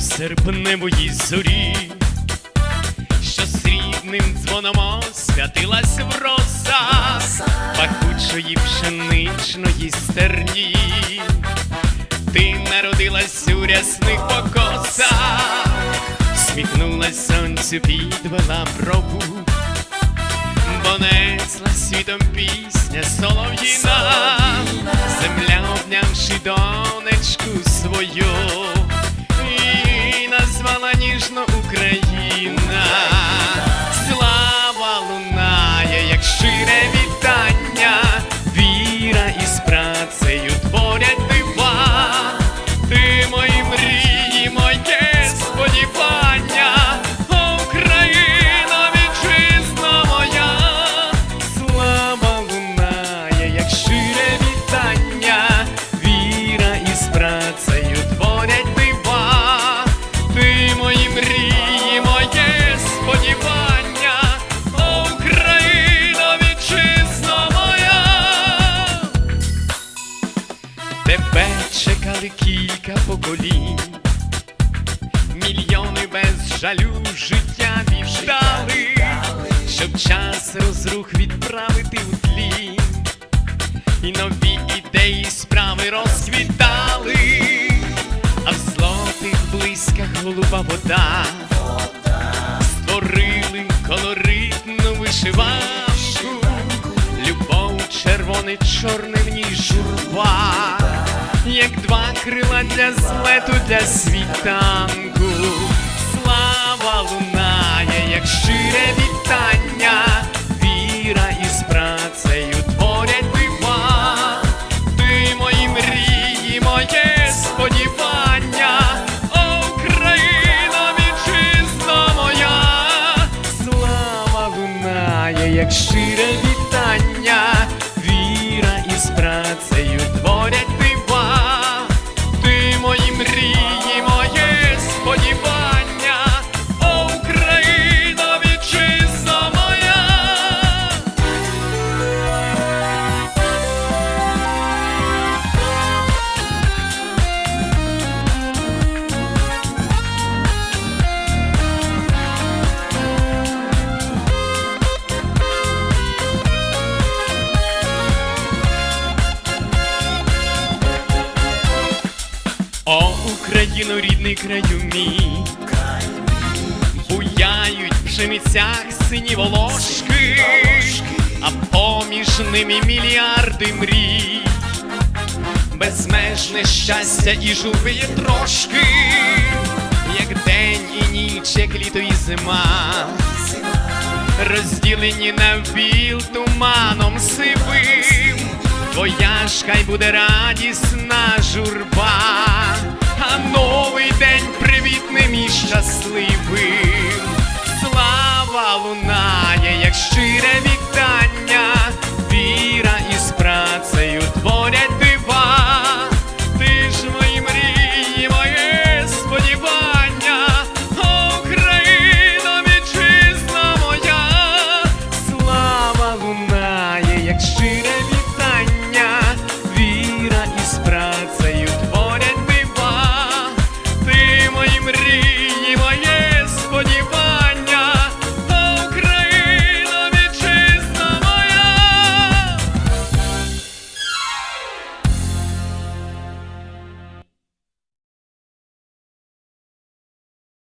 серпневої зорі, що срібним дзвоном святилась в роса пахучої пшеничної стерні. Ти народилась у рясних покосах, сміхнулась сонцю, підвела брову, бо несла світом пісня солов'їна, земля обнявши донечку свою, ніжно Україна. Тебе чекали кілька поколінь, мільйони без жалю життя віддали, щоб час розрух відправити у тлі, і нові ідеї справи розквітали, а в злотих блисках голуба вода. Створили колоритну вишиванку, любов червоне, чорне в ній журба, як два крила для злету для світанку. Слава лунає, як щире вітання, віра із працею творять дива. Ти мої мрії, моє сподівання, О, Україна, вітчизна моя, слава лунає, як щире О, Україно, рідний краю мій, буяють в пшеницях сині волошки, а поміж ними мільярди мрій, безмежне щастя і журби трошки, як день і ніч, як літо і зима, розділені навпіл туманом сивим. Твоя ж хай буде радісна журба, exchange.